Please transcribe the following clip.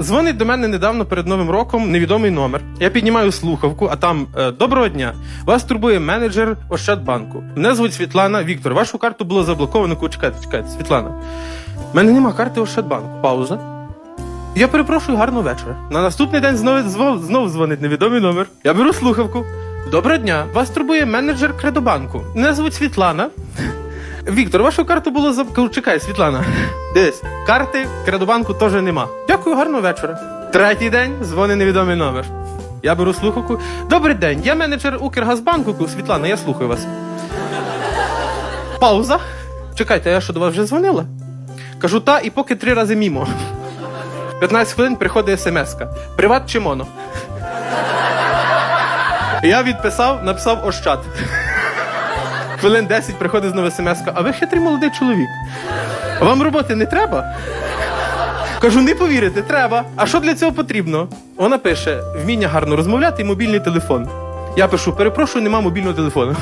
Дзвонить до мене недавно перед Новим роком невідомий номер. Я піднімаю слухавку, а там е, доброго дня. Вас турбує менеджер Ощадбанку. Мене звуть Світлана. Віктор, вашу карту було заблоковано. Чекайте, чекайте, Світлана. У мене нема карти Ощадбанку. Пауза. Я перепрошую гарного вечора. На наступний день знову, знову, знову дзвонить невідомий номер. Я беру слухавку. Доброго дня. Вас турбує менеджер Кредобанку. Мене звуть Світлана. Віктор, вашу карту було за. Кажу, Чекай, Світлана. Дивись, карти Кредобанку теж нема. Дякую, гарного вечора. Третій день дзвонить невідомий номер. Я беру слухавку. Добрий день, я менеджер Укргазбанку. Світлана, я слухаю вас. Пауза. Чекайте, я що до вас вже дзвонила? Кажу, та, і поки три рази мімо. 15 хвилин приходить смс-ка. Приват чи моно? Я відписав, написав Ощад. Хвилин 10 приходить знову смс-ка. А ви хитрий молодий чоловік. Вам роботи не треба? Кажу, не повірите, треба. А що для цього потрібно? Вона пише: вміння гарно розмовляти і мобільний телефон. Я пишу, перепрошую, нема мобільного телефону.